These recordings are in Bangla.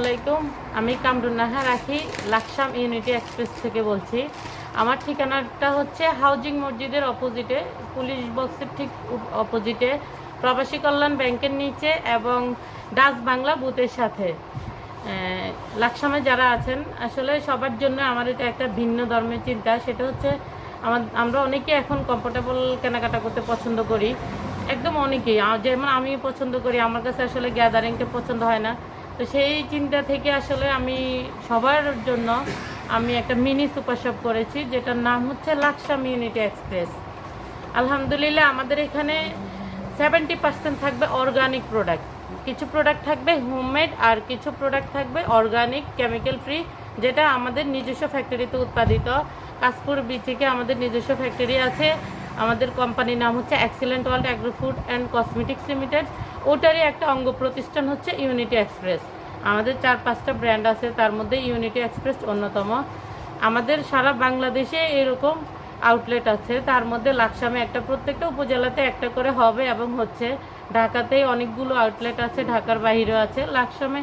আলাইকুম। আমি কামরুন্নাহা রাখি লাকসাম ইউনিটি এক্সপ্রেস থেকে বলছি। আমার ঠিকানাটা হচ্ছে হাউজিং মসজিদের অপোজিটে, পুলিশ বক্সের ঠিক অপোজিটে, প্রবাসী কল্যাণ ব্যাংকের নিচে এবং ডাচ বাংলা বুথের সাথে। লাকসামে যারা আছেন, আসলে সবার জন্য আমার এটা একটা ভিন্ন ধর্মের চিন্তা। সেটা হচ্ছে আমার আমরা অনেকে এখন কমফোর্টেবল কেনাকাটা করতে পছন্দ করি। একদম অনেকেই। যেমন আমি পছন্দ করি, আমার কাছে আসলে গ্যাদারিংটা পছন্দ হয় না। তো সেই চিন্তা থেকে আসলে আমি সবার জন্য আমি একটা মিনি সুপার শপ করেছি, যেটার নাম হচ্ছে লাকসাম ইউনিটি এক্সপ্রেস। আলহামদুলিল্লাহ আমাদের এখানে সেভেন্টি পার্সেন্ট থাকবে অর্গানিক প্রোডাক্ট কিছু প্রোডাক্ট থাকবে হোমমেড আর কিছু প্রোডাক্ট থাকবে অর্গানিক কেমিক্যাল ফ্রি যেটা আমাদের নিজস্ব ফ্যাক্টরিতে উৎপাদিত। কাশপুর বিচিকে আমাদের নিজস্ব ফ্যাক্টরি আছে। আমাদের কোম্পানির নাম হচ্ছে excellent world agro food and cosmetics limited ওটারই একটা অঙ্গ প্রতিষ্ঠান হচ্ছে ইউনিটি এক্সপ্রেস আমাদের চার পাঁচটা ব্র্যান্ড আছে, তার মধ্যে ইউনিটি এক্সপ্রেস অন্যতম। আমাদের সারা বাংলাদেশে এরকম আউটলেট আছে, তার মধ্যে লাকসামে একটা, প্রত্যেকটা উপজেলাতে একটা করে হবে এবং হচ্ছে ঢাকাতেই অনেকগুলো আউটলেট আছে, ঢাকার বাইরেও আছে। লাকসামে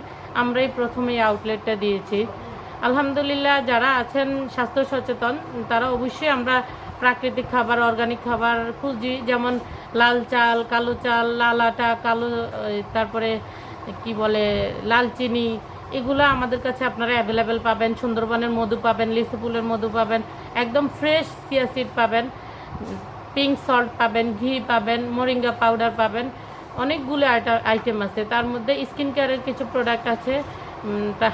প্রথমে এই আউটলেটটা দিয়েছি। আলহামদুলিল্লাহ, যারা আছেন স্বাস্থ্য সচেতন, তারা অবশ্যই আমরা প্রাকৃতিক খাবার অর্গানিক খাবার খুঁজি যেমন লাল চাল, কালো চাল, লাল আটা, কালো তারপরে কি বলে, লাল চিনি, এগুলো আমাদের কাছে আপনারা অ্যাভেলেবেল পাবেন। সুন্দরবনের মধু পাবেন, লিচু ফুলের মধু পাবেন, একদম ফ্রেশ সিয়াসিড পাবেন পিঙ্ক সল্ট পাবেন, ঘি পাবেন মোরিঙ্গা পাউডার পাবেন, অনেকগুলো আইটেম আছে। তার মধ্যে স্কিন কেয়ারের কিছু প্রোডাক্ট আছে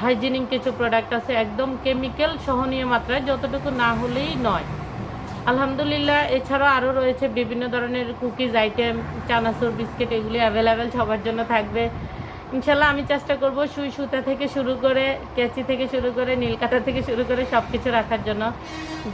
হাইজিনিক কিছু প্রোডাক্ট আছে, একদম কেমিক্যাল সহনীয় মাত্রায়, যতটুকু না হলেই নয়। আলহামদুলিল্লাহ, এছাড়াও আরও রয়েছে বিভিন্ন ধরনের কুকিজ আইটেম চানাচুর বিস্কিট এগুলি অ্যাভেলেবেল সবার জন্য থাকবে। ইনশাল্লাহ আমি চেষ্টা করব সুই সুতা থেকে শুরু করে, কেচি থেকে শুরু করে, নীলকাটা থেকে শুরু করে সব কিছু রাখার জন্য।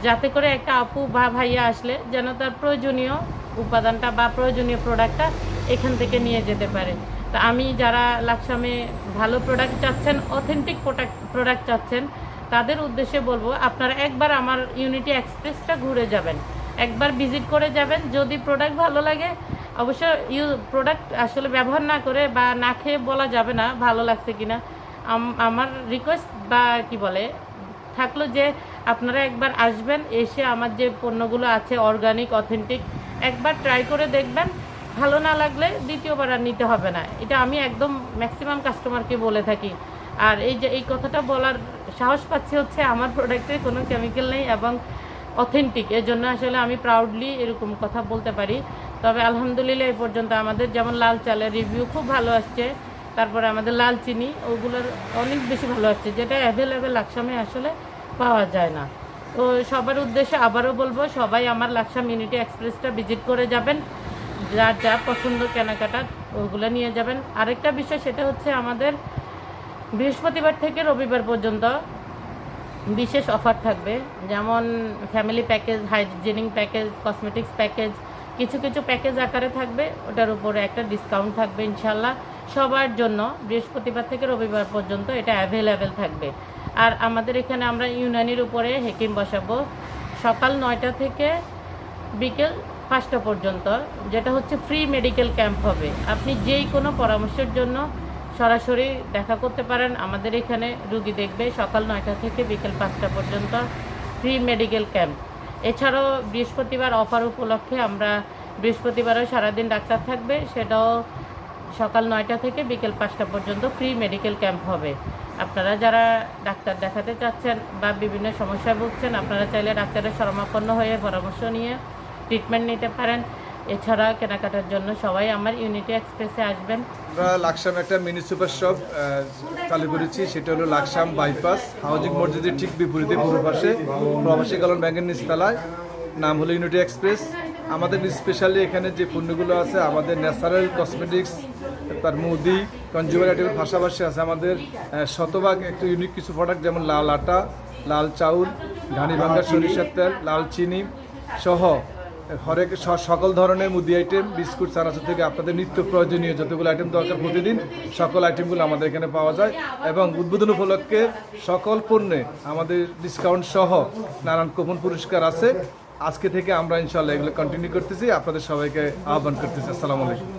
যাতে করে একটা আপু বা ভাইয়া আসলে যেন তার প্রয়োজনীয় উপাদানটা বা প্রয়োজনীয় প্রোডাক্টটা এখান থেকে নিয়ে যেতে পারে। তো আমি যারা লাকসামে ভালো প্রোডাক্ট চাচ্ছেন অথেন্টিক প্রোডাক্ট প্রোডাক্ট চাচ্ছেন তাদের উদ্দেশ্যে বলব, আপনারা একবার আমার ইউনিটি এক্সপ্রেসটা ঘুরে যাবেন। একবার ভিজিট করে যাবেন। যদি প্রোডাক্ট ভালো লাগে, অবশ্য ইউ প্রোডাক্ট আসলে ব্যবহার না করে বা না খেয়ে বলা যাবে না ভালো লাগছে কিনা। আম- আমার রিকোয়েস্ট বা কি বলে, থাকল যে আপনারা একবার আসবেন, এসে আমার যে পণ্যগুলো আছে অর্গানিক অথেন্টিক একবার ট্রাই করে দেখবেন। ভালো না লাগলে দ্বিতীয়বার আর নিতে হবে না। এটা আমি একদম ম্যাক্সিমাম কাস্টমারকে বলে থাকি। আর এই যে, এই কথাটা বলার সাহস পাচ্ছি হচ্ছে আমার প্রোডাক্টে কোনো কেমিক্যাল নেই এবং অথেন্টিক এর জন্য আসলে আমি প্রাউডলি এরকম কথা বলতে পারি। তবে আলহামদুলিল্লাহ এই পর্যন্ত আমাদের যেমন লাল চালের রিভিউ খুব ভালো আসছে, তারপরে আমাদের লাল চিনি, ওগুলোর অনেক বেশি ভালো আসছে, যেটা অ্যাভেলেবেল লাকসামে আসলে পাওয়া যায় না। তো সবার উদ্দেশ্যে আবারও বলব, সবাই আমার লাকসাম ইউনিটি এক্সপ্রেসটা ভিজিট করে যাবেন। যার যা পছন্দ কেনাকাটা, ওগুলো নিয়ে যাবেন। আরেকটা বিষয়, সেটা হচ্ছে আমাদের বৃহস্পতিবার থেকে রবিবার পর্যন্ত বিশেষ অফার থাকবে। যেমন family package hygienic package cosmetics package কিছু কিছু প্যাকেজ আকারে থাকবে। ওটার উপরে একটা ডিসকাউন্ট থাকবে ইনশাল্লাহ সবার জন্য বৃহস্পতিবার থেকে রবিবার পর্যন্ত এটা অ্যাভেলেবেল থাকবে। আর আমাদের এখানে আমরা ইউনানির উপরে হেকিম বসাবো। সকাল নয়টা থেকে বিকেল পাঁচটা পর্যন্ত, যেটা হচ্ছে ফ্রি মেডিকেল ক্যাম্প হবে। আপনি যেই কোনো পরামর্শের জন্য সরাসরি দেখা করতে পারেন। আমাদের এখানে রুগী দেখবে সকাল নয়টা থেকে বিকেল পাঁচটা পর্যন্ত ফ্রি মেডিকেল ক্যাম্প এছাড়াও বৃহস্পতিবার অফার উপলক্ষে আমরা বৃহস্পতিবারও সারাদিন ডাক্তার থাকবে। সেটাও সকাল নয়টা থেকে বিকেল পাঁচটা পর্যন্ত ফ্রি মেডিকেল ক্যাম্প হবে। আপনারা যারা ডাক্তার দেখাতে চাচ্ছেন বা বিভিন্ন সমস্যায় ভুগছেন, আপনারা চাইলে ডাক্তারের শরণাপন্ন হয়ে পরামর্শ নিয়ে ট্রিটমেন্ট নিতে পারেন। এছাড়া কেনাকাটার জন্য সবাই আমার ইউনিটি এক্সপ্রেসে আসবেন। আমরা লাকসাম একটা মিনি সুপার শপ চালু করেছি, সেটা হলো লাকসাম বাইপাস, হাউজিং মসজিদের ঠিক বিপরীতে পূর্ব পাশে, প্রবাসী কল্যাণ ব্যাংকের নিচতলায়। নাম হলো ইউনিটি এক্সপ্রেস আমাদের স্পেশালি এখানে যে পণ্যগুলো আছে, আমাদের ন্যাচারাল কসমেটিক্স তার মুদি কনজিউমার আইটেমের পাশাপাশি আছে আমাদের শতভাগ একটু ইউনিক কিছু প্রোডাক্ট যেমন লাল আটা, লাল চাউল, ঘানি ভাঙ্গা সরিষার তেল, লাল চিনি সহ হরেক সকল ধরনের মুদি আইটেম বিস্কুট, চানাচুর থেকে আপনাদের নিত্য প্রয়োজনীয় যতগুলো আইটেম দরকার প্রতিদিন, সকল আইটেমগুলো আমাদের এখানে পাওয়া যায়। এবং উদ্বোধন উপলক্ষে সকল পণ্যে আমাদের ডিসকাউন্ট সহ নানান কোপন পুরস্কার আছে। আজকে থেকে আমরা ইনশাল্লাহ এগুলো কন্টিনিউ করতেছি। আপনাদের সবাইকে আহ্বান করতেছি। আসসালামু আলাইকুম।